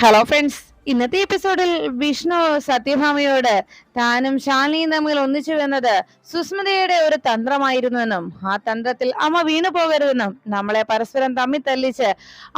Hello friends ഇന്നത്തെ എപ്പിസോഡിൽ വിഷ്ണു സത്യഭാമയോട് താനും ശാലിനിയും തമ്മിൽ ഒന്നിച്ചു വന്നത് സുസ്മിതയുടെ ഒരു തന്ത്രമായിരുന്നുവെന്നും ആ തന്ത്രത്തിൽ അമ്മ വീണു പോകരുതെന്നും നമ്മളെ പരസ്പരം തമ്മി തല്ലിച്ച്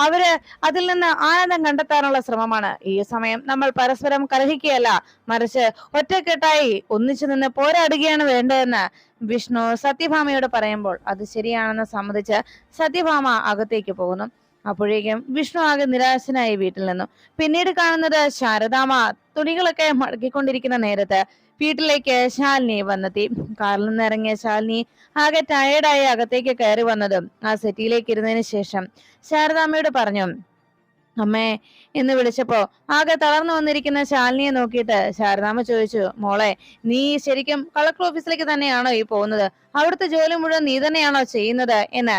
അവർ അതിൽ നിന്ന് ആനന്ദം കണ്ടെത്താനുള്ള ശ്രമമാണ്. ഈ സമയം നമ്മൾ പരസ്പരം കലഹിക്കുകയല്ല മറിച്ച് ഒറ്റക്കെട്ടായി ഒന്നിച്ചു നിന്ന് പോരാടുകയാണ് വേണ്ടതെന്ന് വിഷ്ണു സത്യഭാമയോട് പറയുമ്പോൾ അത് ശരിയാണെന്ന് സമ്മതിച്ച് സത്യഭാമ അകത്തേക്ക് പോകുന്നു. അപ്പോഴേക്കും വിഷ്ണു ആകെ നിരാശനായി വീട്ടിൽ നിന്നും. പിന്നീട് കാണുന്നത് ശാരദാമ തുണികളൊക്കെ മടക്കിക്കൊണ്ടിരിക്കുന്ന നേരത്ത് വീട്ടിലേക്ക് ശാലിനി വന്നെത്തി. കാറിൽ നിന്ന് ഇറങ്ങിയ ശാലിനി ആകെ ടയേർഡായി അകത്തേക്ക് കയറി വന്നതും. ആ സെറ്റിയിലേക്ക് ഇരുന്നതിന് ശേഷം ശാരദാമ്മയോട് പറഞ്ഞു അമ്മേ എന്ന് വിളിച്ചപ്പോ ആകെ തളർന്നു വന്നിരിക്കുന്ന ശാലിനിയെ നോക്കിയിട്ട് ശാരദാമ്മ ചോദിച്ചു മോളെ നീ ശരിക്കും കളക്ടർ ഓഫീസിലേക്ക് തന്നെയാണോ ഈ പോകുന്നത്? അവിടുത്തെ ജോലി മുഴുവൻ നീ തന്നെയാണോ ചെയ്യുന്നത്? എന്ന്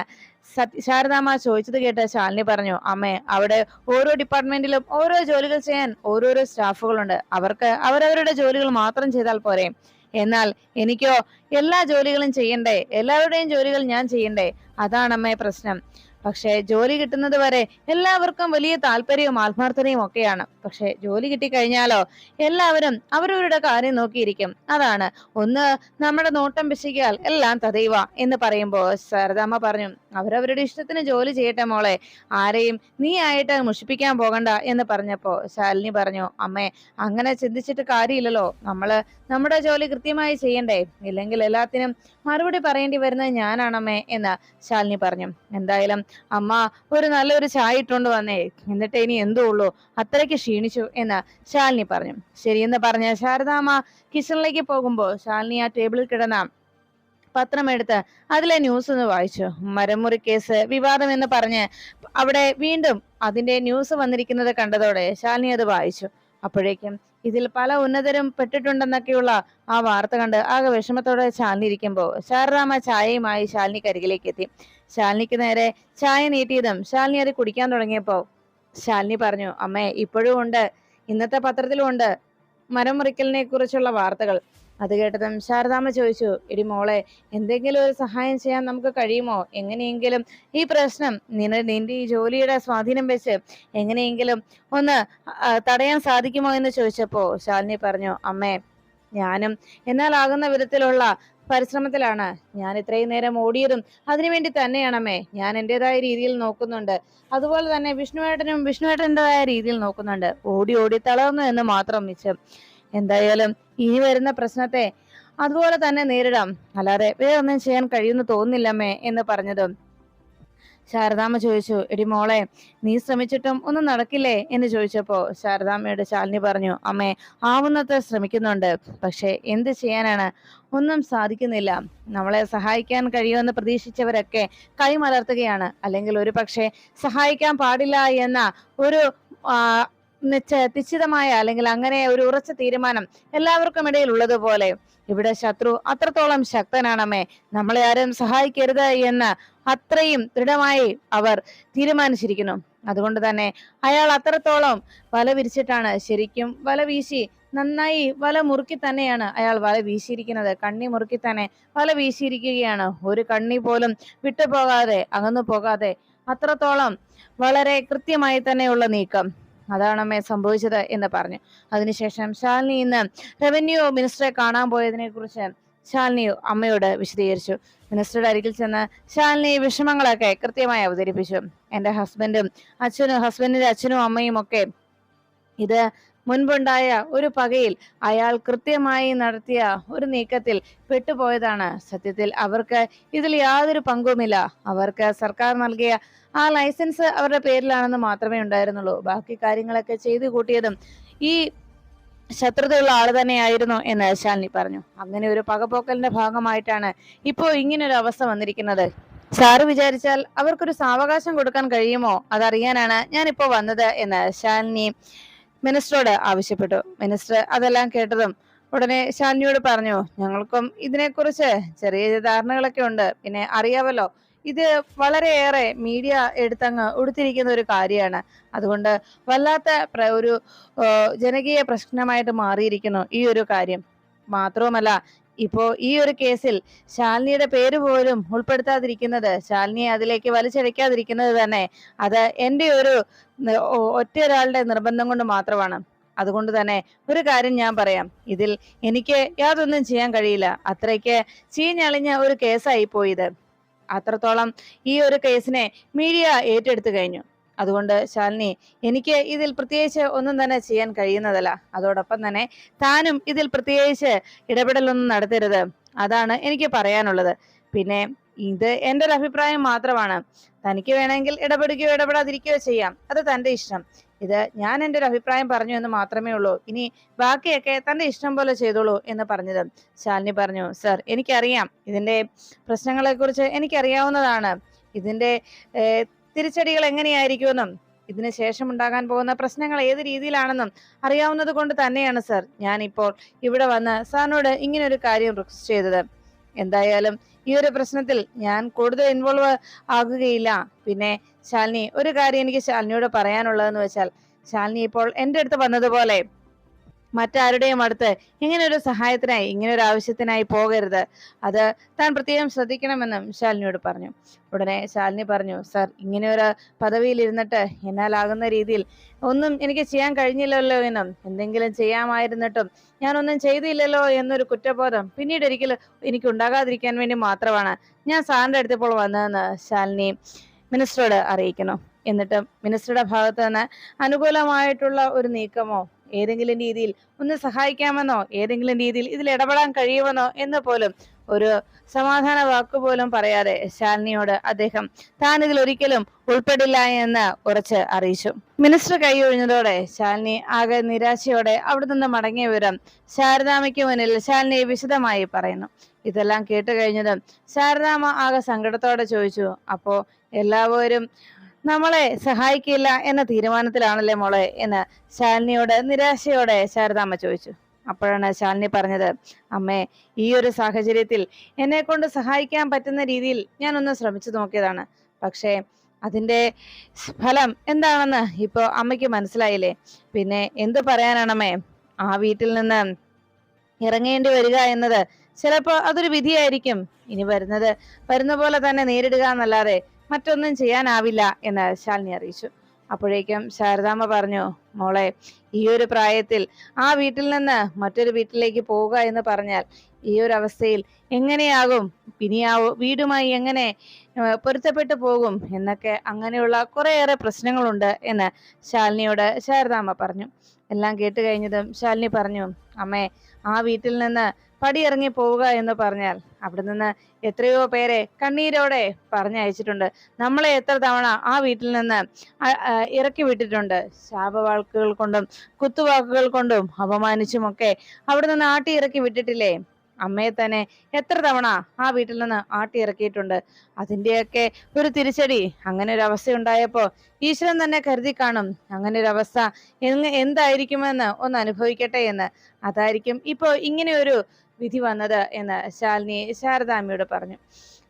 ശാരദാമ്മ ചോദിച്ചത് കേട്ട ശാലിനി പറഞ്ഞു അമ്മേ അവിടെ ഓരോ ഡിപ്പാർട്ട്മെന്റിലും ഓരോ ജോലികൾ ചെയ്യാൻ ഓരോരോ സ്റ്റാഫുകളുണ്ട്. അവർക്ക് അവരവരുടെ ജോലികൾ മാത്രം ചെയ്താൽ പോരെ. എന്നാൽ എനിക്കോ എല്ലാ ജോലികളും ചെയ്യണ്ടേ? എല്ലാവരുടെയും ജോലികൾ ഞാൻ ചെയ്യണ്ടേ? അതാണ് അമ്മേ പ്രശ്നം. പക്ഷേ ജോലി കിട്ടുന്നത് വരെ എല്ലാവർക്കും വലിയ താല്പര്യവും ആത്മാർത്ഥതയും ഒക്കെയാണ്. പക്ഷെ ജോലി കിട്ടിക്കഴിഞ്ഞാലോ എല്ലാവരും അവരവരുടെ കാര്യം നോക്കിയിരിക്കും. അതാണ്. ഒന്ന് നമ്മുടെ നോട്ടം പിശിക്കാൽ എല്ലാം തതൈവ എന്ന് പറയുമ്പോൾ ശാരദാമ്മ പറഞ്ഞു അവരവരുടെ ഇഷ്ടത്തിന് ജോലി ചെയ്യട്ടെ മോളെ. ആരെയും നീ ആയിട്ട് മുഷിപ്പിക്കാൻ പോകണ്ട എന്ന് പറഞ്ഞപ്പോൾ ശാലിനി പറഞ്ഞു അമ്മേ അങ്ങനെ ചിന്തിച്ചിട്ട് കാര്യമില്ലല്ലോ. നമ്മൾ നമ്മുടെ ജോലി കൃത്യമായി ചെയ്യണ്ടേ? ഇല്ലെങ്കിൽ എല്ലാത്തിനും മറുപടി പറയേണ്ടി വരുന്നത് ഞാനാണമ്മേ എന്ന് ശാലിനി പറഞ്ഞു. എന്തായാലും അമ്മ ഒരു നല്ലൊരു ചായ ഇട്ടുകൊണ്ട് വന്നേ. എന്നിട്ട് ഇനി എന്തോ ഉള്ളൂ? അത്രയ്ക്ക് ക്ഷീണിച്ചു എന്ന് ശാലിനി പറഞ്ഞു. ശരിയെന്ന് പറഞ്ഞ ശാരദാമ്മ കിച്ചണിലേക്ക് പോകുമ്പോ ശാലിനി ആ ടേബിളിൽ കിടന്ന പത്രമെടുത്ത് അതിലെ ന്യൂസ് ഒന്ന് വായിച്ചു. മരമുറി കേസ് വിവാദം എന്ന് പറഞ്ഞ് അവിടെ വീണ്ടും അതിന്റെ ന്യൂസ് വന്നിരിക്കുന്നത് കണ്ടതോടെ ശാലിനി അത് വായിച്ചു. അപ്പോഴേക്കും ഇതിൽ പല ഉന്നതരും പെട്ടിട്ടുണ്ടെന്നൊക്കെയുള്ള ആ വാർത്ത കണ്ട് ആകെ വിഷമത്തോടെ ശാലിനി ഇരിക്കുമ്പോ ശാരദാമ്മ ചായയുമായി ശാലിനി കരികിലേക്ക് എത്തി. ശാലിനിക്ക് നേരെ ചായ നീട്ടിയതും ശാലിനി അത് കുടിക്കാൻ തുടങ്ങിയപ്പോ ശാലിനി പറഞ്ഞു അമ്മേ ഇപ്പോഴും ഉണ്ട്. ഇന്നത്തെ പത്രത്തിലും ഉണ്ട്. മരം മുറിക്കലിനെ കുറിച്ചുള്ള വാർത്തകൾ. അത് കേട്ടതും ശാരദാമ്മ ചോദിച്ചു ഇടി മോളെ എന്തെങ്കിലും ഒരു സഹായം ചെയ്യാൻ നമുക്ക് കഴിയുമോ? എങ്ങനെയെങ്കിലും ഈ പ്രശ്നം നിന നിന്റെ ഈ ജോലിയുടെ സ്വാധീനം വെച്ച് എങ്ങനെയെങ്കിലും ഒന്ന് തടയാൻ സാധിക്കുമോ? എന്ന് ചോദിച്ചപ്പോ ശാലിനി പറഞ്ഞു അമ്മേ ഞാനും എന്നാലാകുന്ന വിധത്തിലുള്ള പരിശ്രമത്തിലാണ്. ഞാൻ ഇത്രയും നേരം ഓടിയതും അതിനുവേണ്ടി തന്നെയാണമ്മേ. ഞാൻ എന്റെതായ രീതിയിൽ നോക്കുന്നുണ്ട്. അതുപോലെ തന്നെ വിഷ്ണുവേട്ടനും വിഷ്ണുവേട്ടന്റെതായ രീതിയിൽ നോക്കുന്നുണ്ട്. ഓടി ഓടി തളർന്നു എന്ന് മാത്രം മിച്ചം. എന്തായാലും ഇനി വരുന്ന പ്രശ്നത്തെ അതുപോലെ തന്നെ നേരിടാം. അല്ലാതെ വേറെ ഒന്നും ചെയ്യാൻ കഴിയുമെന്ന് തോന്നുന്നില്ലമ്മേ എന്ന് പറഞ്ഞതും ശാരദാമ്മ ചോദിച്ചു എടി മോളെ നീ ശ്രമിച്ചിട്ടും ഒന്നും നടക്കില്ലേ? എന്ന് ചോദിച്ചപ്പോ ശാരദാമ്മയുടെ ശാലിനി പറഞ്ഞു അമ്മേ ആവുന്നത്ര ശ്രമിക്കുന്നുണ്ട്. പക്ഷെ എന്ത് ചെയ്യാനാണ്? ഒന്നും സാധിക്കുന്നില്ല. നമ്മളെ സഹായിക്കാൻ കഴിയുമെന്ന് പ്രതീക്ഷിച്ചവരൊക്കെ കൈമലർത്തുകയാണ് അല്ലെങ്കിൽ ഒരു പക്ഷേ സഹായിക്കാൻ പാടില്ല എന്ന ഒരു നിശ്ചിതമായ അല്ലെങ്കിൽ അങ്ങനെ ഒരു ഉറച്ച തീരുമാനം എല്ലാവർക്കും ഇടയിൽ ഉള്ളതുപോലെ ഇവിടെ ശത്രു അത്രത്തോളം ശക്തനാണമ്മേ. നമ്മളെ ആരും സഹായിക്കരുത് എന്ന് അത്രയും ദൃഢമായി അവർ തീരുമാനിച്ചിരിക്കുന്നു. അതുകൊണ്ട് തന്നെ അയാൾ അത്രത്തോളം വല വിരിച്ചിട്ടാണ് ശരിക്കും വല വീശി നന്നായി വല മുറുക്കി തന്നെയാണ് അയാൾ വല വീശിയിരിക്കുന്നത്. കണ്ണി മുറുക്കി തന്നെ വല വീശിയിരിക്കുകയാണ്. ഒരു കണ്ണി പോലും വിട്ടുപോകാതെ അകന്നു പോകാതെ അത്രത്തോളം വളരെ കൃത്യമായി തന്നെയുള്ള നീക്കം. അതാണ് അമ്മേ സംഭവിച്ചത് എന്ന് പറഞ്ഞു. അതിനുശേഷം ശാലിനി ഇന്ന് റവന്യൂ മിനിസ്റ്ററെ കാണാൻ പോയതിനെ കുറിച്ച് ശാലിനി അമ്മയോട് വിശദീകരിച്ചു. മിനിസ്റ്ററുടെ അരികിൽ ചെന്ന് ശാലിനി വിഷമങ്ങളൊക്കെ കൃത്യമായി അവതരിപ്പിച്ചു. എന്റെ ഹസ്ബൻഡും അച്ഛനും ഹസ്ബൻഡിന്റെ അച്ഛനും അമ്മയും ഒക്കെ ഇത് മുൻപുണ്ടായ ഒരു പകയിൽ അയാൾ കൃത്യമായി നടത്തിയ ഒരു നീക്കത്തിൽ പെട്ടുപോയതാണ് സത്യത്തിൽ. അവർക്ക് ഇതിൽ യാതൊരു പങ്കുമില്ല. അവർക്ക് സർക്കാർ നൽകിയ ആ ലൈസൻസ് അവരുടെ പേരിലാണെന്ന് മാത്രമേ ഉണ്ടായിരുന്നുള്ളൂ. ബാക്കി കാര്യങ്ങളൊക്കെ ചെയ്തു കൂട്ടിയതും ഈ ശത്രുതയുള്ള ആൾ തന്നെയായിരുന്നു എന്ന് ശാലിനി പറഞ്ഞു. അങ്ങനെ ഒരു പകപോക്കലിന്റെ ഭാഗമായിട്ടാണ് ഇപ്പോ ഇങ്ങനൊരു അവസ്ഥ വന്നിരിക്കുന്നത്. സാറ് വിചാരിച്ചാൽ അവർക്കൊരു സാവകാശം കൊടുക്കാൻ കഴിയുമോ? അതറിയാനാണ് ഞാനിപ്പോ വന്നത് എന്ന് ശാലിനി മിനിസ്റ്ററോട് ആവശ്യപ്പെട്ടു. മിനിസ്റ്റർ അതെല്ലാം കേട്ടതും ഉടനെ ശാലിനിയോട് പറഞ്ഞു ഞങ്ങൾക്കും ഇതിനെക്കുറിച്ച് ചെറിയ ധാരണകളൊക്കെ ഉണ്ട്. പിന്നെ അറിയാമല്ലോ ഇത് വളരെയേറെ മീഡിയ എടുത്തങ്ങ് ഉടുത്തിരിക്കുന്ന ഒരു കാര്യമാണ്. അതുകൊണ്ട് വല്ലാത്ത ഒരു ജനകീയ പ്രശ്നമായിട്ട് മാറിയിരിക്കുന്നു ഈ ഒരു കാര്യം. മാത്രവുമല്ല ഇപ്പോ ഈ ഒരു കേസിൽ ശാലിനിയുടെ പേര് പോലും ഉൾപ്പെടുത്താതിരിക്കുന്നത് ശാലിനിയെ അതിലേക്ക് വലിച്ചഴക്കാതിരിക്കുന്നത് തന്നെ അത് എന്റെ ഒരു ന- ഒ- ഒറ്റ ഒരാളുടെ നിർബന്ധം കൊണ്ട് മാത്രമാണ്. അതുകൊണ്ട് തന്നെ ഒരു കാര്യം ഞാൻ പറയാം. ഇതിൽ എനിക്ക് യാതൊന്നും ചെയ്യാൻ കഴിയില്ല. അത്രയ്ക്ക് ചീഞ്ഞളിഞ്ഞ ഒരു കേസായി പോയത് അത്രത്തോളം ഈ ഒരു കേസിനെ മീഡിയ ഏറ്റെടുത്തു കഴിഞ്ഞു. അതുകൊണ്ട് ശാലിനി എനിക്ക് ഇതിൽ പ്രത്യേകിച്ച് ഒന്നും തന്നെ ചെയ്യാൻ കഴിയുന്നതല്ല. അതോടൊപ്പം തന്നെ താനും ഇതിൽ പ്രത്യേകിച്ച് ഇടപെടലൊന്നും നടത്തരുത്. അതാണ് എനിക്ക് പറയാനുള്ളത്. പിന്നെ ഇത് എന്റെ ഒരു അഭിപ്രായം മാത്രമാണ്. തനിക്ക് വേണമെങ്കിൽ ഇടപെടുകയോ ഇടപെടാതിരിക്കുകയോ ചെയ്യാം. അത് തന്റെ ഇഷ്ടം. ഇത് ഞാൻ എന്റെ ഒരു അഭിപ്രായം പറഞ്ഞു എന്ന് മാത്രമേ ഉള്ളൂ. ഇനി ബാക്കിയൊക്കെ തന്റെ ഇഷ്ടം പോലെ ചെയ്തോളൂ എന്ന് പറഞ്ഞത് ശാലിനി പറഞ്ഞു സർ എനിക്കറിയാം. ഇതിന്റെ പ്രശ്നങ്ങളെക്കുറിച്ച് എനിക്കറിയാവുന്നതാണ്. ഇതിന്റെ തിരിച്ചടികൾ എങ്ങനെയായിരിക്കുമെന്നും ഇതിന് ശേഷം ഉണ്ടാകാൻ പോകുന്ന പ്രശ്നങ്ങൾ ഏത് രീതിയിലാണെന്നും അറിയാവുന്നത് കൊണ്ട് തന്നെയാണ് സർ ഞാനിപ്പോൾ ഇവിടെ വന്ന് സാറിനോട് ഇങ്ങനെ ഒരു കാര്യം റിക്വസ്റ്റ് ചെയ്തത്. എന്തായാലും ഈ ഒരു പ്രശ്നത്തിൽ ഞാൻ കൂടുതൽ ഇൻവോൾവ് ആകുകയില്ല. പിന്നെ ശാലിനി ഒരു കാര്യം എനിക്ക് ശാലിനിയോട് പറയാനുള്ളതെന്ന് വെച്ചാൽ ശാലിനി ഇപ്പോൾ എന്റെ അടുത്ത് വന്നതുപോലെ മറ്റാരുടെയും അടുത്ത് ഇങ്ങനെ ഒരു സഹായത്തിനായി ഇങ്ങനെ ഒരു ആവശ്യത്തിനായി പോകരുത്. അത് താൻ പ്രത്യേകം ശ്രദ്ധിക്കണമെന്നും ശാലിനിയോട് പറഞ്ഞു. ഉടനെ ശാലിനി പറഞ്ഞു സർ ഇങ്ങനെ ഒരു പദവിയിൽ ഇരുന്നിട്ട് എന്നാലാകുന്ന രീതിയിൽ ഒന്നും എനിക്ക് ചെയ്യാൻ കഴിഞ്ഞില്ലല്ലോ എന്നും. എന്തെങ്കിലും ചെയ്യാമായിരുന്നിട്ടും ഞാനൊന്നും ചെയ്തില്ലല്ലോ എന്നൊരു കുറ്റബോധം പിന്നീട് ഒരിക്കലും എനിക്ക് ഉണ്ടാകാതിരിക്കാൻ വേണ്ടി മാത്രമാണ് ഞാൻ സാറിന്റെ അടുത്ത് ഇപ്പോൾ വന്നതെന്ന് ശാലിനി മിനിസ്റ്ററോട് അറിയിക്കുന്നു. എന്നിട്ടും മിനിസ്റ്ററുടെ ഭാഗത്ത് നിന്ന് അനുകൂലമായിട്ടുള്ള ഒരു നീക്കമോ ഏതെങ്കിലും രീതിയിൽ ഒന്ന് സഹായിക്കാമെന്നോ ഏതെങ്കിലും രീതിയിൽ ഇതിൽ ഇടപെടാൻ കഴിയുമെന്നോ എന്ന് പോലും ഒരു സമാധാന വാക്കുപോലും പറയാതെ ശാലിനിയോട് അദ്ദേഹം താൻ ഇതിൽ ഒരിക്കലും ഉൾപ്പെടില്ല എന്ന് ഉറച്ച് അറിയിച്ചു. മിനിസ്റ്റർ കൈയൊഴിഞ്ഞതോടെ ശാലിനി ആകെ നിരാശയോടെ അവിടെ നിന്ന് മടങ്ങിയ വിവരം ശാരദാമയ്ക്ക് മുന്നിൽ ശാലിനി വിശദമായി പറയുന്നു. ഇതെല്ലാം കേട്ട് കഴിഞ്ഞതും ശാരദാമ ആകെ സങ്കടത്തോടെ ചോദിച്ചു അപ്പോ എല്ലാവരും നമ്മളെ സഹായിക്കില്ല എന്ന തീരുമാനത്തിലാണല്ലേ മോളെ എന്ന് ശാലിനിയോട് നിരാശയോടെ ശാരദാമ്മ ചോദിച്ചു. അപ്പോഴാണ് ശാലിനി പറഞ്ഞത് അമ്മേ ഈ ഒരു സാഹചര്യത്തിൽ എന്നെ കൊണ്ട് സഹായിക്കാൻ പറ്റുന്ന രീതിയിൽ ഞാൻ ഒന്ന് ശ്രമിച്ചു നോക്കിയതാണ്. പക്ഷേ അതിന്റെ ഫലം എന്താണെന്ന് ഇപ്പോൾ അമ്മയ്ക്ക് മനസ്സിലായില്ലേ? പിന്നെ എന്ത് പറയാനാണമ്മേ ആ വീട്ടിൽ നിന്ന് ഇറങ്ങേണ്ടി വരിക എന്നത് ചിലപ്പോൾ അതൊരു വിധിയായിരിക്കും. ഇനി വരുന്നത് വരുന്ന പോലെ തന്നെ നേരിടുക എന്നല്ലാതെ മറ്റൊന്നും ചെയ്യാനാവില്ല എന്ന് ശാലിനി അറിയിച്ചു. അപ്പോഴേക്കും ശാരദാമ്മ പറഞ്ഞു മോളെ ഈ ഒരു പ്രായത്തിൽ ആ വീട്ടിൽ നിന്ന് മറ്റൊരു വീട്ടിലേക്ക് പോവുക എന്ന് പറഞ്ഞാൽ ഈ ഒരു അവസ്ഥയിൽ എങ്ങനെയാകും? ഇനി ആ വീടുമായി എങ്ങനെ പൊരുത്തപ്പെട്ടു പോകും? എന്നൊക്കെ അങ്ങനെയുള്ള കുറേയേറെ പ്രശ്നങ്ങളുണ്ട് എന്ന് ശാലിനിയോട് ശാരദാമ്മ പറഞ്ഞു. എല്ലാം കേട്ട് കഴിഞ്ഞതും ശാലിനി പറഞ്ഞു അമ്മേ ആ വീട്ടിൽ നിന്ന് പടിയിറങ്ങി പോവുക എന്ന് പറഞ്ഞാൽ അവിടെ നിന്ന് എത്രയോ പേരെ കണ്ണീരോടെ പറഞ്ഞയച്ചിട്ടുണ്ട്. നമ്മളെ എത്ര തവണ ആ വീട്ടിൽ നിന്ന് ഇറക്കി വിട്ടിട്ടുണ്ട്. ശാപവാക്കുകൾ കൊണ്ടും കുത്തുവാക്കുകൾ കൊണ്ടും അപമാനിച്ചുമൊക്കെ അവിടെ നിന്ന് ആട്ടി ഇറക്കി വിട്ടിട്ടില്ലേ? അമ്മയെ തന്നെ എത്ര തവണ ആ വീട്ടിൽ നിന്ന് ആട്ടി ഇറക്കിയിട്ടുണ്ട്. അതിന്റെയൊക്കെ ഒരു തിരിച്ചടി അങ്ങനെ ഒരു അവസ്ഥ ഉണ്ടായപ്പോ ഈശ്വരൻ തന്നെ കരുതി കാണും. അങ്ങനെ ഒരു അവസ്ഥ എന്തായിരിക്കുമെന്ന് ഒന്ന് അനുഭവിക്കട്ടെ എന്ന്. അതായിരിക്കും ഇപ്പോ ഇങ്ങനെ ഒരു വിധി വന്നത് എന്ന് ശാലിനി ശാരദാമ്മയോട് പറഞ്ഞു.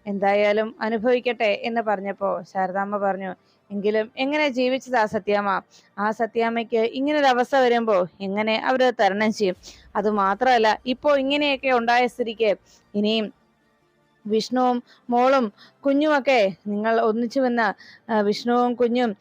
എന്തായാലും അനുഭവിക്കട്ടെ എന്ന് പറഞ്ഞപ്പോ ശാരദാമ്മ പറഞ്ഞു എങ്കിലും എങ്ങനെ ജീവിച്ചതാ സത്യാമ്മ? ആ സത്യാമ്മയ്ക്ക് ഇങ്ങനൊരു അവസ്ഥ വരുമ്പോ എങ്ങനെ അവർ തരണം ചെയ്യും? അത് മാത്രമല്ല ഇപ്പോ ഇങ്ങനെയൊക്കെ ഉണ്ടായ സ്ഥിതിക്ക് ഇനിയും വിഷ്ണുവും മോളും കുഞ്ഞുമൊക്കെ നിങ്ങൾ ഒന്നിച്ചു വന്ന വിഷ്ണുവും കുഞ്ഞും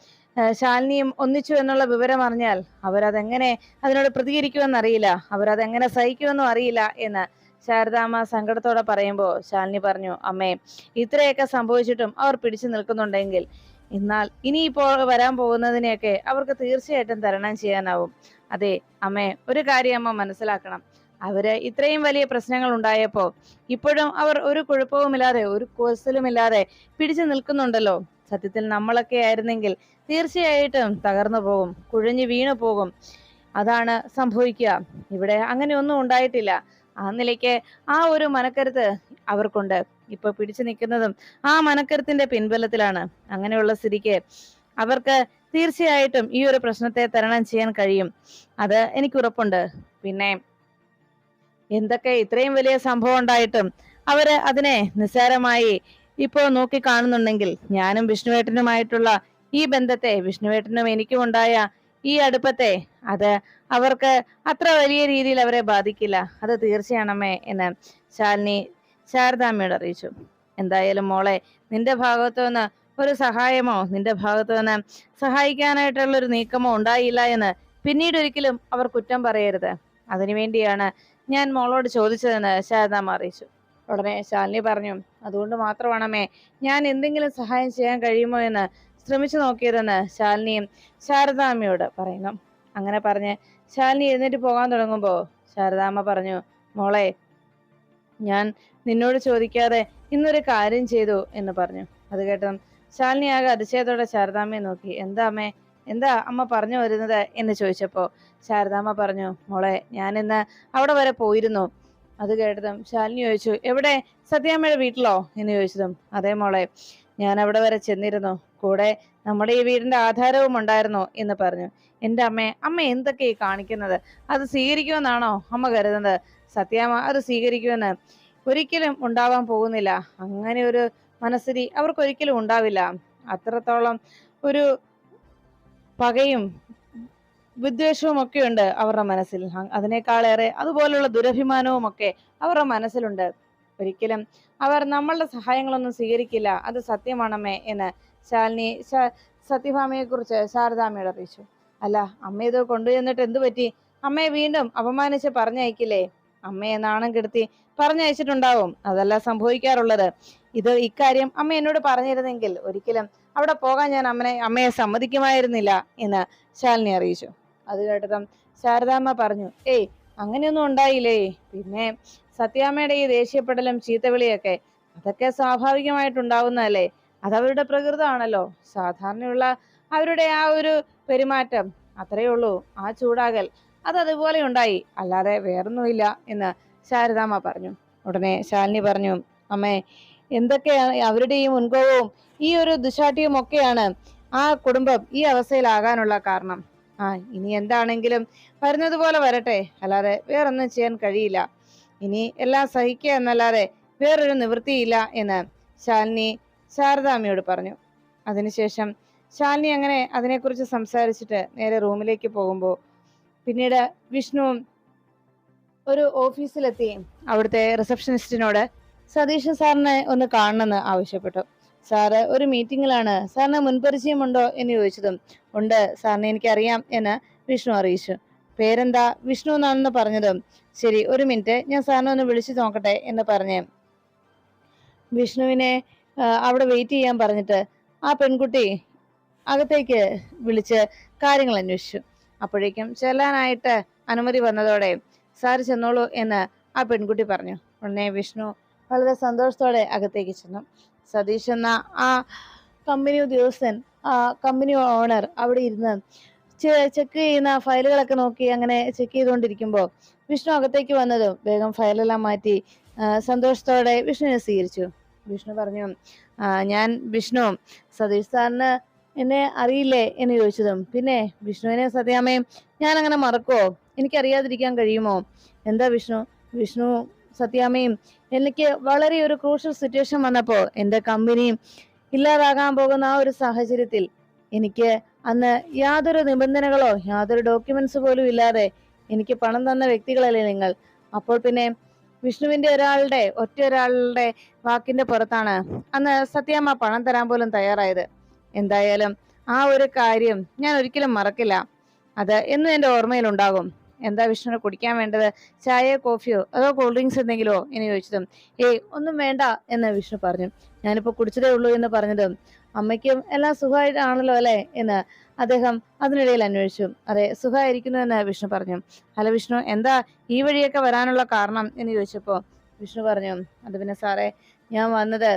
ശാലിനിയും ഒന്നിച്ചു എന്നുള്ള വിവരം അറിഞ്ഞാൽ അവരതെങ്ങനെ അതിനോട് പ്രതികരിക്കുമെന്ന് അറിയില്ല. അവരതെങ്ങനെ സഹിക്കുമെന്നും അറിയില്ല എന്ന് ശാരദാമ്മ സങ്കടത്തോടെ പറയുമ്പോൾ ശാലിനി പറഞ്ഞു അമ്മേ ഇത്രയൊക്കെ സംഭവിച്ചിട്ടും അവർ പിടിച്ചു നിൽക്കുന്നുണ്ടെങ്കിൽ എന്നാൽ ഇനിയിപ്പോൾ വരാൻ പോകുന്നതിനെയൊക്കെ അവർക്ക് തീർച്ചയായിട്ടും തരണം ചെയ്യാനാവും. അതെ അമ്മേ ഒരു കാര്യം അമ്മ മനസ്സിലാക്കണം. അവർ ഇത്രയും വലിയ പ്രശ്നങ്ങൾ ഉണ്ടായപ്പോ ഇപ്പോഴും അവർ ഒരു കുഴപ്പവുമില്ലാതെ ഒരു കോഴ്സലുമില്ലാതെ പിടിച്ചു നിൽക്കുന്നുണ്ടല്ലോ. സത്യത്തിൽ നമ്മളൊക്കെ ആയിരുന്നെങ്കിൽ തീർച്ചയായിട്ടും തകർന്നു പോകും കുഴഞ്ഞു വീണു പോകും. അതാണ് സംഭവിക്കുക. ഇവിടെ അങ്ങനെ ഒന്നും ഉണ്ടായിട്ടില്ല. ആ നിലയ്ക്ക് ആ ഒരു മനക്കരുത്ത് അവർക്കുണ്ട്. ഇപ്പൊ പിടിച്ചു നിൽക്കുന്നതും ആ മനക്കരുത്തിന്റെ പിൻബലത്തിലാണ് അങ്ങനെയുള്ള സ്ഥിതിക്ക് അവർക്ക് തീർച്ചയായിട്ടും ഈ ഒരു പ്രശ്നത്തെ തരണം ചെയ്യാൻ കഴിയും. അത് എനിക്ക് ഉറപ്പുണ്ട്. പിന്നെ എന്തൊക്കെ ഇത്രയും വലിയ സംഭവം ഉണ്ടായിട്ടും അവർ അതിനെ നിസ്സാരമായി ഇപ്പോ നോക്കി കാണുന്നുണ്ടെങ്കിൽ ഞാനും വിഷ്ണുവേട്ടനുമായിട്ടുള്ള ഈ ബന്ധത്തെ വിഷ്ണുവേട്ടനും എനിക്കും ഉണ്ടായ ഈ അടുപ്പത്തെ അത് അവർക്ക് അത്ര വലിയ രീതിയിൽ അവരെ ബാധിക്കില്ല. അത് തീർച്ചയാണമ്മേ എന്ന് ശാലിനി ശാരദാമ്മയോട് അറിയിച്ചു. എന്തായാലും മോളെ നിന്റെ ഭാഗത്തു നിന്ന് ഒരു സഹായമോ നിന്റെ ഭാഗത്തു നിന്ന് സഹായിക്കാനായിട്ടുള്ള ഒരു നീക്കമോ ഉണ്ടായില്ല എന്ന് പിന്നീട് ഒരിക്കലും അവർ കുറ്റം പറയരുത്. അതിനുവേണ്ടിയാണ് ഞാൻ മോളോട് ചോദിച്ചതെന്ന് ശാരദാമ്മ അറിയിച്ചു. ഉടനെ ശാലിനി പറഞ്ഞു അതുകൊണ്ട് മാത്രമാണമേ ഞാൻ എന്തെങ്കിലും സഹായം ചെയ്യാൻ കഴിയുമോ എന്ന് ശ്രമിച്ചു നോക്കിയതെന്ന് ശാലിനിയും ശാരദാമ്മയോട് പറയുന്നു. അങ്ങനെ പറഞ്ഞ് ശാലിനി എഴുന്നേറ്റ് പോകാൻ തുടങ്ങുമ്പോൾ ശാരദാമ്മ പറഞ്ഞു മോളെ ഞാൻ നിന്നോട് ചോദിക്കാതെ ഇന്നൊരു കാര്യം ചെയ്തു എന്ന് പറഞ്ഞു. അത് കേട്ടും ശാലിനി ആകെ അതിശയത്തോടെ ശാരദാമ്മയെ നോക്കി. എന്താ അമ്മേ? എന്താ അമ്മ പറഞ്ഞു വരുന്നത്? എന്ന് ചോദിച്ചപ്പോൾ ശാരദാമ്മ പറഞ്ഞു മോളെ ഞാൻ ഇന്ന് അവിടെ വരെ പോയിരുന്നു. അത് കേട്ടതും ശാലിനി ചോദിച്ചു എവിടെ? സത്യാമ്മയുടെ വീട്ടിലോ? എന്ന് ചോദിച്ചതും അതേ മോളെ ഞാൻ അവിടെ വരെ ചെന്നിരുന്നു. കൂടെ നമ്മുടെ ഈ വീടിന്റെ ആധാരവും ഉണ്ടായിരുന്നോ എന്ന് പറഞ്ഞു. എന്റെ അമ്മ അമ്മ എന്തൊക്കെ ഈ കാണിക്കുന്നത്? അത് സ്വീകരിക്കുമെന്നാണോ അമ്മ കരുതുന്നത്? സത്യാമ്മ അത് സ്വീകരിക്കുമെന്ന് ഒരിക്കലും ഉണ്ടാവാൻ പോകുന്നില്ല. അങ്ങനെ ഒരു മനസ്ഥിതി അവർക്കൊരിക്കലും ഉണ്ടാവില്ല. അത്രത്തോളം ഒരു പകയും വിദ്വേഷവും ഒക്കെ ഉണ്ട് അവരുടെ മനസ്സിൽ. അതിനേക്കാളേറെ അതുപോലുള്ള ദുരഭിമാനവും ഒക്കെ അവരുടെ മനസ്സിലുണ്ട്. ഒരിക്കലും അവർ നമ്മളുടെ സഹായങ്ങളൊന്നും സ്വീകരിക്കില്ല. അത് സത്യമാണമ്മേ എന്ന് ശാലിനി സത്യഭാമയെ കുറിച്ച് ശാരദാമ്മയോട് അറിയിച്ചു. അല്ല അമ്മ ഇത് കൊണ്ടുചെന്നിട്ട് എന്തു പറ്റി? അമ്മയെ വീണ്ടും അപമാനിച്ച് പറഞ്ഞയക്കില്ലേ? അമ്മയെ നാണം കെടുത്തി പറഞ്ഞയച്ചിട്ടുണ്ടാവും. അതല്ല സംഭവിക്കാറുള്ളത്. ഇത് ഇക്കാര്യം അമ്മ എന്നോട് പറഞ്ഞിരുന്നെങ്കിൽ ഒരിക്കലും അവിടെ പോകാൻ ഞാൻ അമ്മനെ അമ്മയെ സമ്മതിക്കുമായിരുന്നില്ല എന്ന് ശാലിനി അറിയിച്ചു. അത് കേട്ടതും ശാരദാമ്മ പറഞ്ഞു ഏയ് അങ്ങനെയൊന്നും ഉണ്ടായില്ലേ? പിന്നെ സത്യാമ്മയുടെ ഈ ദേഷ്യപ്പെടലും ചീത്തവിളിയൊക്കെ അതൊക്കെ സ്വാഭാവികമായിട്ടുണ്ടാവുന്നതല്ലേ? അതവരുടെ പ്രകൃതമാണല്ലോ. സാധാരണയുള്ള അവരുടെ ആ ഒരു പെരുമാറ്റം. അത്രയേ ഉള്ളൂ. ആ ചൂടാകൽ. അത് അതുപോലെ ഉണ്ടായി. അല്ലാതെ വേറൊന്നുമില്ല എന്ന് ശാരദാമ്മ പറഞ്ഞു. ഉടനെ ശാലിനി പറഞ്ഞു അമ്മേ എന്തൊക്കെയാണ് അവരുടെ ഈ മുൻകോപവും ഈ ഒരു ദുശാഠ്യവും ഒക്കെയാണ് ആ കുടുംബം ഈ അവസ്ഥയിലാകാനുള്ള കാരണം. ആ ഇനി എന്താണെങ്കിലും വരുന്നത് പോലെ വരട്ടെ. അല്ലാതെ വേറൊന്നും ചെയ്യാൻ കഴിയില്ല. ഇനി എല്ലാം സഹിക്കുക എന്നല്ലാതെ വേറൊരു നിവൃത്തിയില്ല എന്ന് ശാലിനി ശാരദാമ്മയോട് പറഞ്ഞു. അതിനുശേഷം ശാലിനി അങ്ങനെ അതിനെക്കുറിച്ച് സംസാരിച്ചിട്ട് നേരെ റൂമിലേക്ക് പോകുമ്പോൾ പിന്നീട് വിഷ്ണുവും ഒരു ഓഫീസിലെത്തി. അവിടുത്തെ റിസപ്ഷനിസ്റ്റിനോട് സതീഷ് സാറിനെ ഒന്ന് കാണണമെന്ന് ആവശ്യപ്പെട്ടു. സാറ് ഒരു മീറ്റിംഗിലാണ് സാറിന് മുൻപരിചയമുണ്ടോ എന്ന് ചോദിച്ചതും ഉണ്ട്. സാറിനെ എനിക്കറിയാം എന്ന് വിഷ്ണു അറിയിച്ചു. പേരെന്താ? വിഷ്ണു എന്നാണെന്ന് പറഞ്ഞതും ശരി ഒരു മിനിറ്റ്. ഞാൻ സാറിനെ ഒന്ന് വിളിച്ചു നോക്കട്ടെ എന്ന് പറഞ്ഞ്. വിഷ്ണുവിനെ അവിടെ വെയിറ്റ് ചെയ്യാൻ പറഞ്ഞിട്ട് ആ പെൺകുട്ടി അകത്തേക്ക് വിളിച്ച് കാര്യങ്ങൾ അന്വേഷിച്ചു. അപ്പോഴേക്കും ചെല്ലാനായിട്ട് അനുമതി വന്നതോടെ സാർ ചെന്നോളൂ എന്ന് ആ പെൺകുട്ടി പറഞ്ഞു. ഉടനെ വിഷ്ണു വളരെ സന്തോഷത്തോടെ അകത്തേക്ക് ചെന്നു. സതീഷ് എന്ന ആ കമ്പനി ഉദ്യോഗസ്ഥൻ ആ കമ്പനി ഓണർ അവിടെ ഇരുന്ന് ചെക്ക് ചെയ്യുന്ന ഫയലുകളൊക്കെ നോക്കി അങ്ങനെ ചെക്ക് ചെയ്തുകൊണ്ടിരിക്കുമ്പോൾ വിഷ്ണു അകത്തേക്ക് വന്നതും വേഗം ഫയലെല്ലാം മാറ്റി സന്തോഷത്തോടെ വിഷ്ണുവിനെ സ്വീകരിച്ചു. വിഷ്ണു പറഞ്ഞു ഞാൻ വിഷ്ണു സതീഷ് സാറിന് എന്നെ അറിയില്ലേ എന്ന് ചോദിച്ചതും പിന്നെ വിഷ്ണുവിനെ സത്യാമയും ഞാൻ അങ്ങനെ മറക്കുമോ എനിക്കറിയാതിരിക്കാൻ കഴിയുമോ? എന്താ വിഷ്ണു? വിഷ്ണു സത്യാമയും എനിക്ക് വളരെ ഒരു ക്രൂഷ്യൽ സിറ്റുവേഷൻ വന്നപ്പോൾ എന്റെ കമ്പനിയും ഇല്ലാതാകാൻ പോകുന്ന ആ ഒരു സാഹചര്യത്തിൽ എനിക്ക് അന്ന് യാതൊരു നിബന്ധനകളോ യാതൊരു ഡോക്യുമെന്റ്സ് പോലും ഇല്ലാതെ എനിക്ക് പണം തന്ന വ്യക്തികളല്ലേ നിങ്ങൾ? അപ്പോൾ പിന്നെ വിഷ്ണുവിന്റെ ഒരാളുടെ ഒറ്റ ഒരാളുടെ വാക്കിന്റെ പുറത്താണ് അന്ന് സത്യാമ്മ പണം തരാൻ പോലും തയ്യാറായത്. എന്തായാലും ആ ഒരു കാര്യം ഞാൻ ഒരിക്കലും മറക്കില്ല. അത് എന്നും എന്റെ ഓർമ്മയിൽ ഉണ്ടാകും എന്താ വിഷ്ണുവിന് കുടിക്കാൻ വേണ്ടത്? ചായയോ കോഫിയോ? അതോ കൂൾ ഡ്രിങ്ക്സ് എന്തെങ്കിലോ എന്ന് ചോദിച്ചതും ഏയ് ഒന്നും വേണ്ട എന്ന് വിഷ്ണു പറഞ്ഞു. ഞാനിപ്പോൾ കുടിച്ചതേ ഉള്ളൂ എന്ന് പറഞ്ഞതും അമ്മയ്ക്കും എല്ലാം സുഖമായിട്ടാണല്ലോ അല്ലേ? എന്ന് അദ്ദേഹം അതിനിടയിൽ അന്വേഷിച്ചു. അതെ സുഖമായിരിക്കുന്നു എന്ന് വിഷ്ണു പറഞ്ഞു. അല്ല വിഷ്ണു എന്താ ഈ വഴിയൊക്കെ വരാനുള്ള കാരണം? എന്ന് ചോദിച്ചപ്പോൾ വിഷ്ണു പറഞ്ഞു അത് പിന്നെ സാറേ ഞാൻ വന്നത്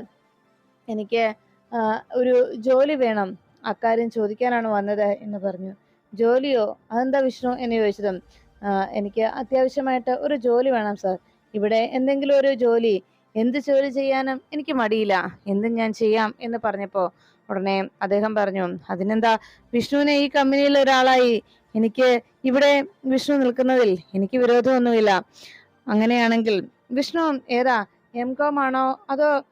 എനിക്ക് ഒരു ജോലി വേണം. അക്കാര്യം ചോദിക്കാനാണ് വന്നത് എന്ന് പറഞ്ഞു. ജോലിയോ? അതെന്താ വിഷ്ണു? എന്ന് ചോദിച്ചതും "ആ, എനിക്ക് അത്യാവശ്യമായിട്ട് ഒരു ജോലി വേണം സർ ഇവിടെ എന്തെങ്കിലും ഒരു ജോലി എന്ത് ജോലി ചെയ്യാനും എനിക്ക് മടിയില്ല. എന്തും ഞാൻ ചെയ്യാം എന്ന് പറഞ്ഞപ്പോൾ ഉടനെ അദ്ദേഹം പറഞ്ഞു അതിനെന്താ? വിഷ്ണുവിനെ ഈ കമ്പനിയിൽ ഒരാളായി. എനിക്ക് ഇവിടെ വിഷ്ണു നിൽക്കുന്നതിൽ എനിക്ക് വിരോധമൊന്നുമില്ല. അങ്ങനെയാണെങ്കിൽ വിഷ്ണു ഏതാ? എം കോം ആണോ? അതോ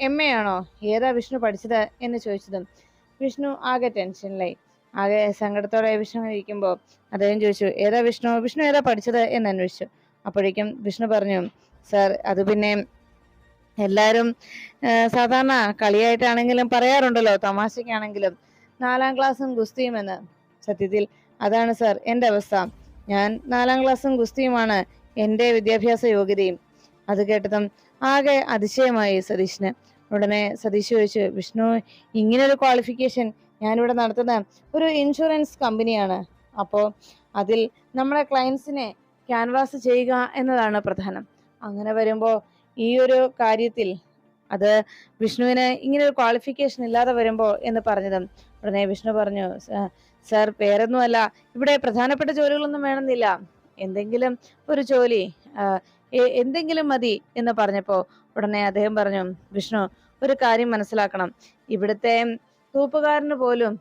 എം എ ആണോ? ഏതാ വിഷ്ണു പഠിച്ചത്? എന്ന് ചോദിച്ചതും വിഷ്ണു ആകെ ടെൻഷനിലായി ആകെ സങ്കടത്തോടെ വിഷ്ണു ഇരിക്കുമ്പോൾ അദ്ദേഹം ചോദിച്ചു ഏതാ വിഷ്ണു? വിഷ്ണു ഏതാ പഠിച്ചത്? എന്ന് അന്വേഷിച്ചു. അപ്പോഴേക്കും വിഷ്ണു പറഞ്ഞു സാർ അത് പിന്നെ എല്ലാവരും സാധാരണ കളിയായിട്ടാണെങ്കിലും പറയാറുണ്ടല്ലോ തമാശയ്ക്കാണെങ്കിലും. നാലാം ക്ലാസ്സും ഗുസ്തിയും എന്ന്. സത്യത്തിൽ അതാണ് സാർ എന്റെ അവസ്ഥ. ഞാൻ നാലാം ക്ലാസ്സും ഗുസ്തിയുമാണ് എന്റെ വിദ്യാഭ്യാസ യോഗ്യതയും. അത് കേട്ടതും ആകെ അതിശയമായി സതീഷിന് ഉടനെ സതീഷ് ചോദിച്ചു വിഷ്ണു ഇങ്ങനൊരു ക്വാളിഫിക്കേഷൻ ഞാനിവിടെ നടത്തുന്ന ഒരു ഇൻഷുറൻസ് കമ്പനിയാണ് അപ്പോൾ അതിൽ നമ്മളെ ക്ലയൻസിനെ ക്യാൻവാസ് ചെയ്യുക എന്നതാണ് പ്രധാനം. അങ്ങനെ വരുമ്പോൾ ഈ ഒരു കാര്യത്തിൽ അത് വിഷ്ണുവിന് ഇങ്ങനെ ഒരു ക്വാളിഫിക്കേഷൻ ഇല്ലാതെ വരുമ്പോൾ എന്ന് പറഞ്ഞതും ഉടനെ വിഷ്ണു പറഞ്ഞു "സ- സാർ പേരൊന്നുമല്ല ഇവിടെ പ്രധാനപ്പെട്ട ജോലികളൊന്നും വേണമെന്നില്ല. എന്തെങ്കിലും ഒരു ജോലി എന്തെങ്കിലും മതി എന്ന് പറഞ്ഞപ്പോൾ ഉടനെ അദ്ദേഹം പറഞ്ഞു വിഷ്ണു ഒരു കാര്യം മനസ്സിലാക്കണം. ഇവിടുത്തെ തൂപ്പുകാരന് പോലും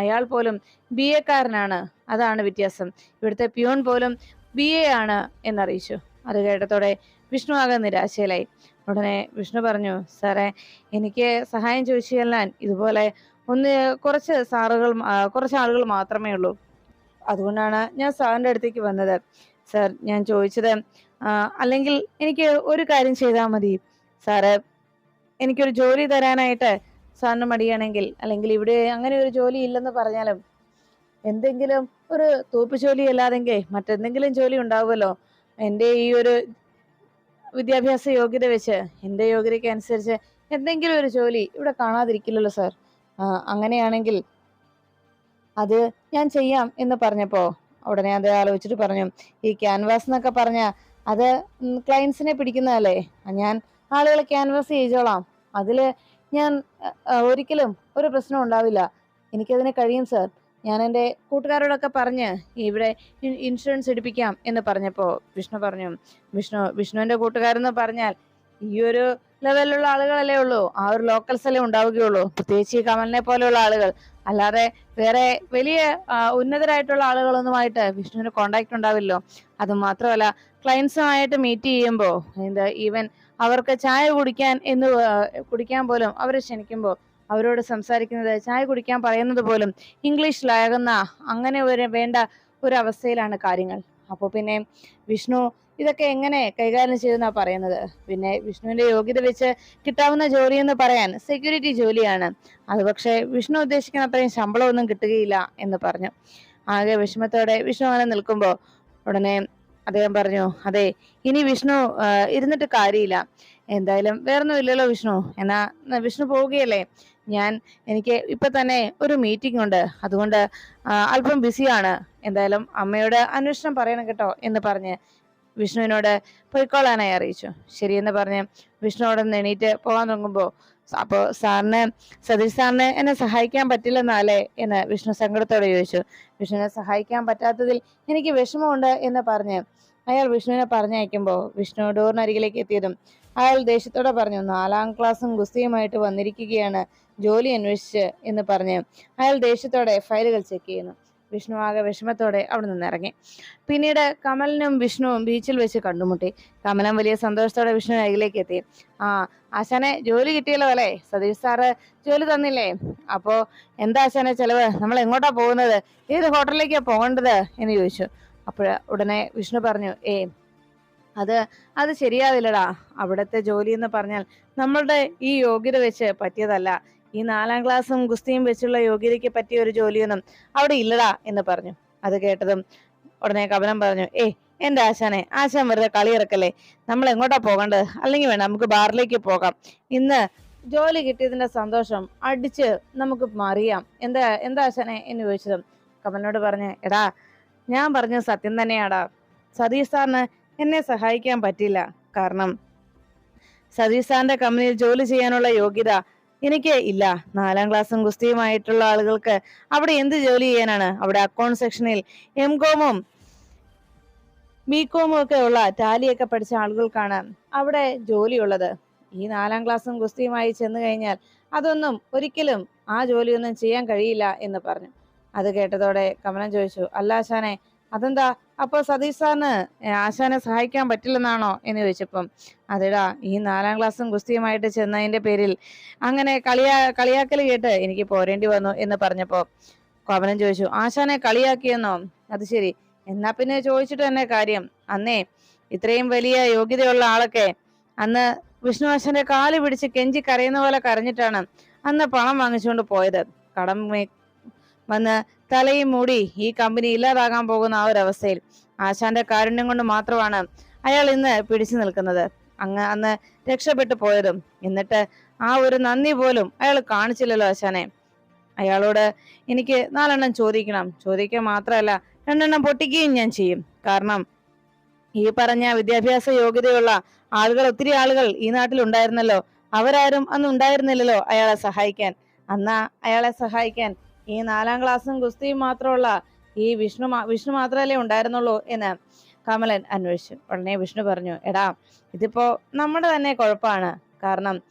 അയാൾ പോലും ബി എക്കാരനാണ്. അതാണ് വ്യത്യാസം. ഇവിടുത്തെ പ്യൂൺ പോലും ബി എ ആണ് എന്നറിയിച്ചു. അത് കേട്ടതോടെ വിഷ്ണു ആകെ നിരാശയിലായി. ഉടനെ വിഷ്ണു പറഞ്ഞു സാറേ എനിക്ക് സഹായം ചോദിച്ചു ചെല്ലാൻ ഇതുപോലെ ഒന്ന് കുറച്ച് സാറുകൾ കുറച്ച് ആളുകൾ മാത്രമേ ഉള്ളൂ. അതുകൊണ്ടാണ് ഞാൻ സാറിന്റെ അടുത്തേക്ക് വന്നത്. സാർ ഞാൻ ചോദിച്ചത് അല്ലെങ്കിൽ എനിക്ക് ഒരു കാര്യം ചെയ്താൽ മതി. സാറ് എനിക്കൊരു ജോലി തരാനായിട്ട് സാറിന് മടിയാണെങ്കിൽ അല്ലെങ്കിൽ ഇവിടെ അങ്ങനെ ഒരു ജോലി ഇല്ലെന്ന് പറഞ്ഞാലും എന്തെങ്കിലും ഒരു തൂപ്പ് ജോലി അല്ലാതെങ്കിൽ മറ്റെന്തെങ്കിലും ജോലി ഉണ്ടാവുമല്ലോ. എന്റെ ഈ ഒരു വിദ്യാഭ്യാസ യോഗ്യത വെച്ച് എന്റെ യോഗ്യതയ്ക്ക് അനുസരിച്ച് എന്തെങ്കിലും ഒരു ജോലി ഇവിടെ കാണാതിരിക്കില്ലല്ലോ സാർ. അങ്ങനെയാണെങ്കിൽ അത് ഞാൻ ചെയ്യാം എന്ന് പറഞ്ഞപ്പോൾ ഉടനെ അത് ആലോചിച്ചിട്ട് പറഞ്ഞു. ഈ ക്യാൻവാസ് എന്നൊക്കെ പറഞ്ഞാൽ അത് ക്ലയൻസിനെ പിടിക്കുന്നതല്ലേ? ഞാൻ ആളുകളെ ക്യാൻവാസ് ചെയ്തോളാം. അതിൽ ഞാൻ ഒരിക്കലും ഒരു പ്രശ്നം ഉണ്ടാവില്ല. എനിക്കതിന് കഴിയും സാർ. ഞാൻ എന്റെ കൂട്ടുകാരോടൊക്കെ പറഞ്ഞ് ഇവിടെ ഇൻഷുറൻസ് എടുപ്പിക്കാം എന്ന് പറഞ്ഞപ്പോൾ വിഷ്ണു പറഞ്ഞു വിഷ്ണു വിഷ്ണുവിന്റെ കൂട്ടുകാരെന്ന് പറഞ്ഞാൽ ഈ ഒരു ലെവലിലുള്ള ആളുകളല്ലേ ഉള്ളൂ. ആ ഒരു ലോക്കൽസ് അല്ലേ ഉണ്ടാവുകയുള്ളൂ. പ്രത്യേകിച്ച് ഈ കമലിനെ പോലെയുള്ള ആളുകൾ. അല്ലാതെ വേറെ വലിയ ഉന്നതരായിട്ടുള്ള ആളുകളൊന്നുമായിട്ട് വിഷ്ണുവിന് കോണ്ടാക്ട് ഉണ്ടാവില്ലോ അത് മാത്രമല്ല ക്ലയൻസുമായിട്ട് മീറ്റ് ചെയ്യുമ്പോൾ എന്താ ഈവൻ അവർക്ക് ചായ കുടിക്കാൻ എന്ന് കുടിക്കാൻ പോലും അവരെ ക്ഷണിക്കുമ്പോൾ അവരോട് സംസാരിക്കുന്നത് ചായ കുടിക്കാൻ പറയുന്നത് പോലും ഇംഗ്ലീഷിലാകുന്ന അങ്ങനെ ഒരു വേണ്ട ഒരു അവസ്ഥയിലാണ് കാര്യങ്ങൾ. അപ്പോൾ പിന്നെ വിഷ്ണു ഇതൊക്കെ എങ്ങനെ കൈകാര്യം ചെയ്തെന്നാണ് പറയുന്നത്? പിന്നെ വിഷ്ണുവിന്റെ യോഗ്യത വെച്ച് കിട്ടാവുന്ന ജോലി എന്ന് പറയാൻ സെക്യൂരിറ്റി ജോലിയാണ്. അത് പക്ഷേ വിഷ്ണു ഉദ്ദേശിക്കുന്ന അത്രയും ശമ്പളമൊന്നും കിട്ടുകയില്ല എന്ന് പറഞ്ഞു. ആകെ വിഷമത്തോടെ വിഷ്ണു അങ്ങനെ നിൽക്കുമ്പോൾ ഉടനെ അദ്ദേഹം പറഞ്ഞു അതെ ഇനി വിഷ്ണു ഇരുന്നിട്ട് കാര്യമില്ല. എന്തായാലും വേറൊന്നും ഇല്ലല്ലോ വിഷ്ണു. എന്നാ വിഷ്ണു പോവുകയല്ലേ? ഞാൻ എനിക്ക് ഇപ്പൊ തന്നെ ഒരു മീറ്റിംഗ് ഉണ്ട്. അതുകൊണ്ട് അല്പം ബിസിയാണ് എന്തായാലും അമ്മയോട് അന്വേഷണം പറയണം കേട്ടോ എന്ന് പറഞ്ഞ് വിഷ്ണുവിനോട് പൊയ്ക്കോളാനായി അറിയിച്ചു. ശരിയെന്ന് പറഞ്ഞ് വിഷ്ണു അവിടെ നിന്ന് എണീറ്റ് പോകാൻ തുടങ്ങുമ്പോൾ അപ്പോൾ സാറിന് സതീഷ് സാറിന് എന്നെ സഹായിക്കാൻ പറ്റില്ലെന്നാലേ എന്ന് വിഷ്ണു സങ്കടത്തോടെ ചോദിച്ചു. വിഷ്ണുവിനെ സഹായിക്കാൻ പറ്റാത്തതിൽ എനിക്ക് വിഷമമുണ്ട് എന്ന് പറഞ്ഞ് അയാൾ വിഷ്ണുവിനെ പറഞ്ഞയക്കുമ്പോൾ വിഷ്ണു ഡോറിനരികിലേക്ക് എത്തിയതും അയാൾ ദേഷ്യത്തോടെ പറഞ്ഞു നാലാം ക്ലാസ്സും ഗുസ്തിയുമായിട്ട് വന്നിരിക്കുകയാണ്. ജോലി അന്വേഷിച്ച് എന്ന് പറഞ്ഞ് അയാൾ ദേഷ്യത്തോടെ ഫയലുകൾ ചെക്ക് ചെയ്യുന്നു. വിഷ്ണു ആകെ വിഷമത്തോടെ അവിടെ നിന്ന് ഇറങ്ങി പിന്നീട് കമലിനും വിഷ്ണുവും ബീച്ചിൽ വെച്ച് കണ്ടുമുട്ടി. കമലം വലിയ സന്തോഷത്തോടെ വിഷ്ണു അരികിലേക്ക് എത്തി. ആ ആശാനെ ജോലി കിട്ടിയല്ലോ അല്ലേ? സതീഷ് സാറ് ജോലി തന്നില്ലേ? അപ്പോ എന്താ ആശാനെ ചെലവ്? നമ്മൾ എങ്ങോട്ടാ പോകുന്നത്? ഏത് ഹോട്ടലിലേക്കാ പോകേണ്ടത്? എന്ന് ചോദിച്ചു. അപ്പോഴ ഉടനെ വിഷ്ണു പറഞ്ഞു ഏ അത് അത് ശരിയാവില്ലടാ. അവിടുത്തെ ജോലി എന്ന് പറഞ്ഞാൽ നമ്മളുടെ ഈ യോഗ്യത വെച്ച് പറ്റിയതല്ല. ഈ നാലാം ക്ലാസ്സും ഗുസ്തിയും വെച്ചുള്ള യോഗ്യതയ്ക്ക് പറ്റിയ ഒരു ജോലിയൊന്നും അവിടെ ഇല്ലടാ എന്ന് പറഞ്ഞു. അത് കേട്ടതും ഉടനെ കപനം പറഞ്ഞു ഏ എന്റെ ആശാനെ ആശാൻ വെറുതെ കളി ഇറക്കല്ലേ? നമ്മൾ എങ്ങോട്ടാ പോകേണ്ടത് അല്ലെങ്കിൽ വേണ്ട നമുക്ക് ബാറിലേക്ക് പോകാം. ഇന്ന് ജോലി കിട്ടിയതിന്റെ സന്തോഷം അടിച്ച് നമുക്ക് മറിയാം. എന്താ എന്താ ആശാനെ? എന്ന് ചോദിച്ചതും കമലിനോട് പറഞ്ഞു എടാ ഞാൻ പറഞ്ഞ സത്യം തന്നെയാടാ. സതീഷ് സാറിന് എന്നെ സഹായിക്കാൻ പറ്റില്ല. കാരണം സതീഷ് സാറിന്റെ കമ്പനിയിൽ ജോലി ചെയ്യാനുള്ള യോഗ്യത എനിക്ക് ഇല്ല. നാലാം ക്ലാസ്സും ഗുസ്തിയുമായിട്ടുള്ള ആളുകൾക്ക് അവിടെ എന്ത് ജോലി ചെയ്യാനാണ്? അവിടെ അക്കൗണ്ട് സെക്ഷനിൽ എം കോമും ബി കോമും ഒക്കെ ഉള്ള ടാലിയൊക്കെ പഠിച്ച ആളുകൾക്കാണ് അവിടെ ജോലിയുള്ളത് ഈ നാലാം ക്ലാസ്സും ഗുസ്തിയുമായി ചെന്നു കഴിഞ്ഞാൽ അതൊന്നും ഒരിക്കലും ആ ജോലിയൊന്നും ചെയ്യാൻ കഴിയില്ല എന്ന് പറഞ്ഞു. അത് കേട്ടതോടെ കമലം ചോദിച്ചു അല്ല ആശാനെ അതെന്താ? അപ്പൊ സതീഷ് സാറിന് ആശാനെ സഹായിക്കാൻ പറ്റില്ലെന്നാണോ എന്ന് ചോദിച്ചപ്പം അതെടാ ഈ നാലാം ക്ലാസ്സും ഗുസ്തിയുമായിട്ട് ചെന്നതിന്റെ പേരിൽ അങ്ങനെ കളിയാ കളിയാക്കൽ കേട്ട് എനിക്ക് പോരേണ്ടി വന്നു എന്ന് പറഞ്ഞപ്പോ കോമനം ചോദിച്ചു ആശാനെ കളിയാക്കിയെന്നോ? അത് ശരി. എന്നാ പിന്നെ ചോദിച്ചിട്ട് തന്നെ കാര്യം. അന്നേ ഇത്രയും വലിയ യോഗ്യതയുള്ള ആളൊക്കെ അന്ന് വിഷ്ണു ആശാന്റെ കാൽ പിടിച്ച് കെഞ്ചി കരയുന്ന പോലെ കരഞ്ഞിട്ടാണ് അന്ന് പണം വാങ്ങിച്ചുകൊണ്ട് പോയത്. കടം വന്ന് തലയും മൂടി ഈ കമ്പനി ഇല്ലാതാകാൻ പോകുന്ന ആ ഒരു അവസ്ഥയിൽ ആശാന്റെ കാരുണ്യം കൊണ്ട് മാത്രമാണ് അയാൾ ഇന്ന് പിടിച്ചു നിൽക്കുന്നത്. അങ്ങ് അന്ന് രക്ഷപ്പെട്ടു പോയതും എന്നിട്ട് ആ ഒരു നന്ദി പോലും അയാൾ കാണിച്ചില്ലല്ലോ ആശാനെ. അയാളോട് എനിക്ക് നാലെണ്ണം ചോദിക്കണം. ചോദിക്കുക മാത്രമല്ല രണ്ടെണ്ണം പൊട്ടിക്കുകയും ഞാൻ ചെയ്യും. കാരണം ഈ പറഞ്ഞ വിദ്യാഭ്യാസ യോഗ്യതയുള്ള ആളുകൾ ഒത്തിരി ആളുകൾ ഈ നാട്ടിൽ ഉണ്ടായിരുന്നല്ലോ. അവരാരും അന്ന് ഉണ്ടായിരുന്നില്ലല്ലോ അയാളെ സഹായിക്കാൻ. അന്നാ അയാളെ സഹായിക്കാൻ ഈ നാലാം ക്ലാസ്സും ഗുസ്തിയും മാത്രമുള്ള ഈ വിഷ്ണു വിഷ്ണു മാത്രമല്ലേ ഉണ്ടായിരുന്നുള്ളൂ എന്ന് കമലൻ അന്വേഷിച്ചു. ഉടനെ വിഷ്ണു പറഞ്ഞു എടാ ഇതിപ്പോ നമ്മുടെ തന്നെ കുഴപ്പമാണ്. കാരണം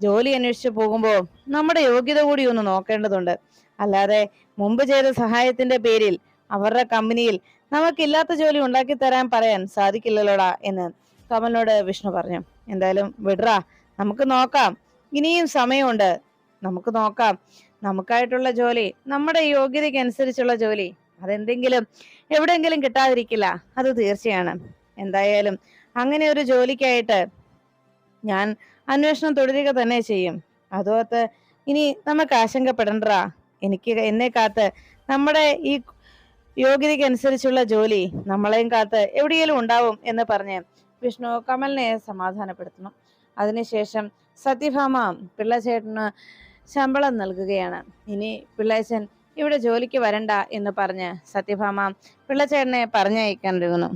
ജോലി അന്വേഷിച്ച് പോകുമ്പോൾ നമ്മുടെ യോഗ്യത കൂടി ഒന്ന് നോക്കേണ്ടതുണ്ട്. അല്ലാതെ മുമ്പ് ചെയ്ത സഹായത്തിന്റെ പേരിൽ അവരുടെ കമ്പനിയിൽ നമുക്കില്ലാത്ത ജോലി ഉണ്ടാക്കി തരാൻ പറയാൻ സാധിക്കില്ലല്ലോടാ എന്ന് കമലിനോട് വിഷ്ണു പറഞ്ഞു. എന്തായാലും വിടറാ നമുക്ക് നോക്കാം. ഇനിയും സമയമുണ്ട്. നമുക്ക് നോക്കാം. നമുക്കായിട്ടുള്ള ജോലി നമ്മുടെ യോഗ്യതയ്ക്ക് അനുസരിച്ചുള്ള ജോലി അതെന്തെങ്കിലും എവിടെയെങ്കിലും കിട്ടാതിരിക്കില്ല അത് തീർച്ചയാണ്. എന്തായാലും അങ്ങനെ ഒരു ജോലിക്കായിട്ട് ഞാൻ അന്വേഷണം തുടരുക തന്നെ ചെയ്യും. അതോർത്ത് ഇനി നമുക്ക് ആശങ്കപ്പെടണ്ടാ എനിക്ക് എന്നെ കാത്ത് നമ്മുടെ ഈ യോഗ്യതയ്ക്ക് അനുസരിച്ചുള്ള ജോലി നമ്മളെയും കാത്ത് എവിടെയെങ്കിലും ഉണ്ടാവും എന്ന് പറഞ്ഞ് വിഷ്ണു കമലിനെ സമാധാനപ്പെടുത്തണം. അതിനുശേഷം സത്യഭാമ പിള്ളച്ചേട്ടന് ശമ്പളം നൽകുകയാണ്. ഇനി പിള്ളേച്ചൻ ഇവിടെ ജോലിക്ക് വരണ്ട എന്ന് പറഞ്ഞ് സത്യഭാമ പിള്ളച്ചേട്ടനെ പറഞ്ഞയക്കാൻ ഒരുങ്ങുന്നു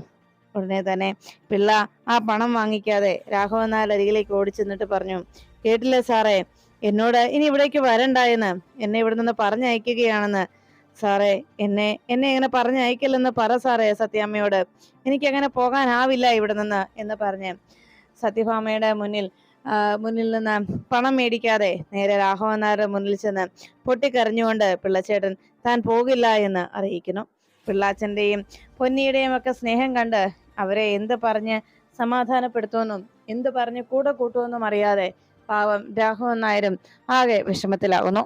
ഉടനെ തന്നെ പിള്ള ആ പണം വാങ്ങിക്കാതെ രാഘവൻ നായർ അരികിലേക്ക് ഓടിച്ചെന്നിട്ട് പറഞ്ഞു കേട്ടില്ലേ സാറേ എന്നോട് ഇനി ഇവിടേക്ക് വരണ്ട എന്ന്. എന്നെ ഇവിടെ നിന്ന് പറഞ്ഞയക്കുകയാണെന്ന്. സാറേ എന്നെ എന്നെ ഇങ്ങനെ പറഞ്ഞയക്കില്ലെന്ന് പറ സാറേ സത്യാമ്മയോട്. എനിക്ക് അങ്ങനെ പോകാനാവില്ല ഇവിടെ നിന്ന് എന്ന് പറഞ്ഞ് സത്യഭാമയുടെ മുന്നിൽ മുന്നിൽ നിന്ന് പണം മേടിക്കാതെ നേരെ രാഘവൻ നായരുടെ മുന്നിൽ ചെന്ന് പൊട്ടിക്കരഞ്ഞുകൊണ്ട് പിള്ളച്ചേട്ടൻ താൻ പോകില്ല എന്ന് അറിയിക്കുന്നു. പിള്ളാച്ചന്റെയും പൊന്നിയുടെയും ഒക്കെ സ്നേഹം കണ്ട് അവരെ എന്ത് പറഞ്ഞ് സമാധാനപ്പെടുത്തുമെന്നും എന്ത് പറഞ്ഞ് കൂടെ കൂട്ടുമെന്നും അറിയാതെ പാവം രാഘവൻ നായരും ആകെ വിഷമത്തിലാകുന്നു.